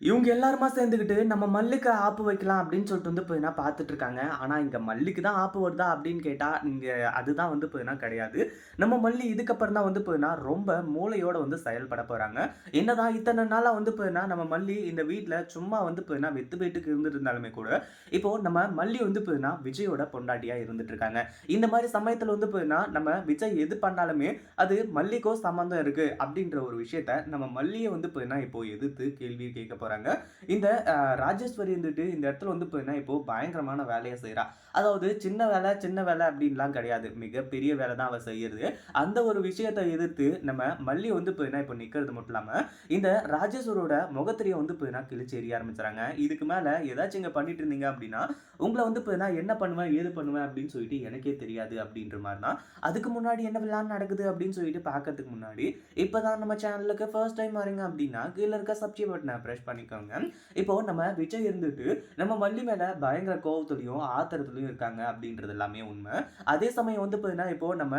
இவங்க எல்லாருமா சேர்ந்துக்கிட்டு நம்ம மல்லுக்கு ஆப்பு வைக்கலாம் அப்படின்னு சொல்லிட்டு வந்து போயினா பார்த்துட்டு இருக்காங்க ஆனால் இங்கே மல்லிக்கு தான் ஆப்பு வருதா அப்படின்னு கேட்டால் இங்கே அதுதான் வந்து போயினா கிடையாது. நம்ம மல்லி இதுக்கப்புறம் தான் வந்து போயினா ரொம்ப மூளையோட வந்து செயல்பட போகிறாங்க என்னதான் இத்தனை நாளாக வந்து போயினா நம்ம மல்லி இந்த வீட்டில் சும்மா வந்து போயினா வெத்து வீட்டுக்கு இருந்துட்டு இருந்தாலுமே கூட இப்போ நம்ம மல்லி வந்து போயினா விஜயோட பொண்டாட்டியாக இருந்துட்டு இருக்காங்க இந்த மாதிரி சமயத்தில் வந்து போயினா நம்ம விஜய் எது பண்ணாலுமே அது மல்லிக்கோ சம்மந்தம் இருக்குது அப்படின்ற ஒரு விஷயத்த நம்ம மல்லியை வந்து போயினா இப்போ எதிர்த்து கேள்வி கேட்க போகிறாங்க இந்த ராஜேஸ்வரி வந்துட்டு இந்த இடத்துல வந்து போயின்னா இப்போ பயங்கரமான வேலையை செய்கிறா அதாவது சின்ன வேலை சின்ன வேலை அப்படின்லாம் கிடையாது. மிகப்பெரிய வேலை தான் அவள் செய்யறது. அந்த ஒரு விஷயத்தை எதிர்த்து நம்ம மல்லி வந்து போயின்னா இப்போ நிற்கிறது மட்டும் இல்லாமல் இந்த ராஜேஸ்வரோட முகத்திரியை வந்து போயினா கிழிச்சு எரிய ஆரம்பிச்சுறாங்க இதுக்கு மேலே ஏதாச்சும் இங்கே பண்ணிட்டு இருந்தீங்க அப்படின்னா உங்களை வந்து போயினா என்ன பண்ணுவேன் ஏது பண்ணுவேன் அப்படின்னு சொல்லிட்டு எனக்கே தெரியாது அப்படின்ற மாதிரி தான். அதுக்கு முன்னாடி என்ன விழான் நடக்குது அப்படின்னு சொல்லிட்டு பார்க்கறதுக்கு முன்னாடி இப்போதான் நம்ம சேனலுக்கு ஃபர்ஸ்ட் டைம் வரீங்க அப்படின்னா கீழே இருக்க சப்ஸ்கிரைப் பட்டனை ப்ரெஸ் பண்ணிக்கோங்க. இப்போ நம்ம விஜய் இருந்துட்டு நம்ம மல்லி மேலே பயங்கர கோவத்துலயும் ஆத்திரத்துலையும் இருக்காங்க அப்படின்றது எல்லாமே உண்மை. அதே சமயம் வந்து பார்த்தீங்கன்னா இப்போ நம்ம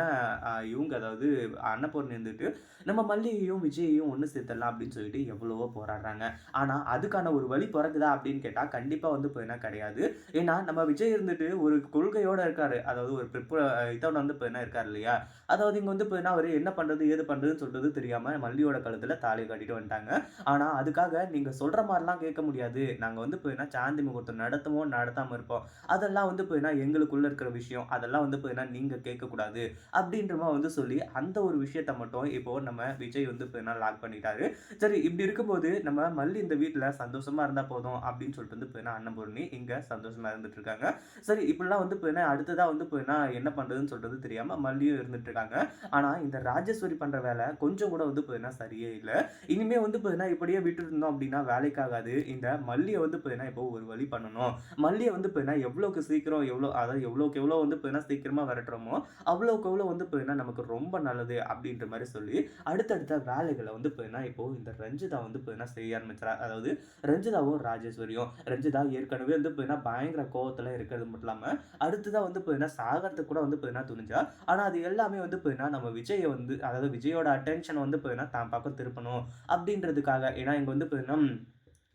இவங்க அதாவது அன்னபூர்ணி இருந்துட்டு நம்ம மல்லியையும் விஜயையும் ஒன்று சேர்த்துடலாம் அப்படின்னு சொல்லிட்டு எவ்வளவோ போராடுறாங்க. ஆனால் அதுக்கான ஒரு வழி பிறகுதா அப்படின்னு கேட்டால் கண்டிப்பாக வந்து பார்த்தீங்கன்னா கிடையாது. ஏன்னா நம்ம விஜய் இருந்துட்டு ஒரு கொள்கையோட இருக்காரு. அதாவது ஒரு ப்ரிப்ப இதோட வந்து பார்த்தீங்கன்னா இருக்காரு இல்லையா? அதாவது இங்கே வந்து பார்த்தீங்கன்னா அவர் என்ன பண்ணுறது ஏது பண்ணுறதுன்னு சொல்றது தெரியாமல் மல்லியோட கழுத்தில் தாலி கட்டிட்டு வந்துட்டாங்க. ஆனால் அதுக்காக நீங்கள் சொல்கிற மாதிரிலாம் கேட்க முடியாது. நாங்கள் வந்து போயினா சாந்தி முகூர்த்தம் நடத்துவோம் நடத்தாமல் இருப்போம். அதெல்லாம் வந்து போயினா எங்களுக்குள்ளே இருக்கிற விஷயம் அதெல்லாம் வந்து போயினா நீங்கள் கேட்கக்கூடாது அப்படின்ற மாதிரி வந்து சொல்லி அந்த ஒரு விஷயத்த மட்டும் இப்போ நம்ம விஜய் வந்து போயினா லாக் பண்ணிட்டாரு. சரி இப்படி இருக்கும்போது நம்ம மல்லி இந்த வீட்டில் சந்தோஷமாக இருந்தால் போதும் அப்படின்னு சொல்லிட்டு வந்து போயினா அன்னபூர்ணி இங்கே சந்தோஷமாக இருந்துட்டு இருக்காங்க. சரி இப்படிலாம் வந்து போயினா அடுத்ததாக வந்து போயினா என்ன பண்ணுறதுன்னு சொல்கிறது தெரியாமல் மல்லியும் இருந்துட்டு இருக்காங்க. ஆனால் இந்த ராஜேஸ்வரி பண்ணுற வேலை கொஞ்சம் கூட வந்து போயினா சரியே இல்லை. இனிமே வந்து பார்த்தீங்கன்னா இப்படியே விட்டு இருந்தோம் அப்படின்னா வேலைக்காகாது இந்த மல்லியை வந்து பார்த்தீங்கன்னா இப்போ ஒரு வழி பண்ணணும் மல்லியை வந்து பார்த்தீங்கன்னா எவ்வளோக்கு சீக்கிரம் எவ்வளோ அதாவது எவ்வளோக்கு எவ்வளோ வந்து பார்த்தீங்கன்னா சீக்கிரமாக விரட்டுறோமோ அவ்வளோக்கு எவ்வளோ வந்து பார்த்தீங்கன்னா நமக்கு ரொம்ப நல்லது அப்படின்ற மாதிரி சொல்லி அடுத்தடுத்த வேலைகளை வந்து பார்த்தீங்கன்னா இப்போ இந்த ரஞ்சிதா வந்து பார்த்தீங்கன்னா செய்ய ஆரம்பிச்சிடா அதாவது ரஞ்சிதாவும் ராஜேஸ்வரியும் ரஞ்சிதா ஏற்கனவே வந்து பார்த்தீங்கன்னா பயங்கர கோவத்தில் இருக்கிறது மட்டும் இல்லாமல் அடுத்ததாக வந்து பார்த்தீங்கன்னா சாகரத்தை கூட வந்து பார்த்தீங்கன்னா துணிஞ்சா ஆனால் அது எல்லாமே வந்து பார்த்தீங்கன்னா நம்ம விஜயை வந்து அதாவது விஜயோட அட்டென்ஷன் வந்து பார்த்தீங்கன்னா தான் பக்கம் திருப்பணும் அப்படின்றதுக்காக ஏன்னா இங்கே வந்து பார்த்தீங்கன்னா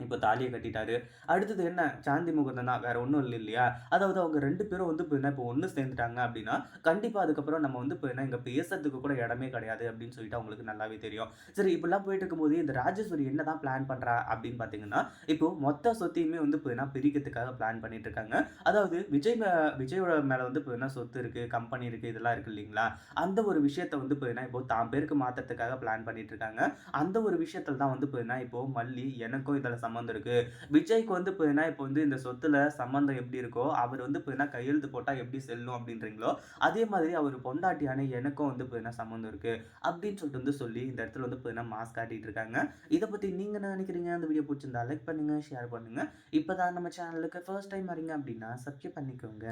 இப்போ தாலியை கட்டிட்டாரு. அடுத்தது என்ன? சாந்தி முகூர்த்தம் தான். வேற ஒன்றும் இல்லை இல்லையா? அதாவது அவங்க ரெண்டு பேரும் வந்து இப்போ என்ன இப்போ ஒன்று சேர்ந்துட்டாங்க அப்படின்னா கண்டிப்பாக அதுக்கப்புறம் நம்ம வந்து இப்போ என்ன இங்கே பேசுறதுக்கு கூட இடமே கிடையாது அப்படின்னு சொல்லிட்டு அவங்களுக்கு நல்லாவே தெரியும். சரி இப்படிலாம் போயிட்டு இருக்கும்போது இந்த ராஜேஸ்வரி என்ன தான் பிளான் பண்ணுறா அப்படின்னு பார்த்தீங்கன்னா இப்போ மொத்த சொத்தையுமே வந்து இப்போ என்ன பிரிக்கிறதுக்காக பிளான் பண்ணிட்டு இருக்காங்க. அதாவது விஜய் மே- விஜயோட மேலே வந்து இப்போ என்ன சொத்து இருக்குது கம்பெனி இருக்குது இதெல்லாம் இருக்குது இல்லைங்களா? அந்த ஒரு விஷயத்தை வந்து இப்போ என்ன இப்போ தான் பேருக்கு மாற்றுறதுக்காக பிளான் பண்ணிட்டு இருக்காங்க. அந்த ஒரு விஷயத்தில் தான் வந்து இப்போ என்ன இப்போ மல்லி எனக்கும் இதில் சம்மந்தம் இருக்குது விஜய்க்கு வந்து இப்போ என்ன இப்போ வந்து இந்த சொத்துல சம்மந்தம் எப்படி இருக்கோ அவர் வந்து இப்போ என்ன கையெழுத்து போட்டால் எப்படி செல்லும் அப்படின்றீங்களோ அதே மாதிரி அவர் பொண்டாட்டியான எனக்கும் வந்து இப்போ சம்மந்தம் இருக்குது அப்படின்னு சொல்லிட்டு வந்து சொல்லி இந்த இடத்துல வந்து இப்போ மாஸ்க் காட்டிகிட்டு இருக்காங்க. இதை பற்றி நீங்கள் என்ன நினைக்கிறீங்க? அந்த வீடியோ பிடிச்சிருந்தா லைக் பண்ணுங்கள் ஷேர் பண்ணுங்கள் இப்போ தான் நம்ம சேனலுக்கு ஃபர்ஸ்ட் டைம் வரீங்க அப்படின்னா சப்ஸ்கிரைப் பண்ணிக்கோங்க.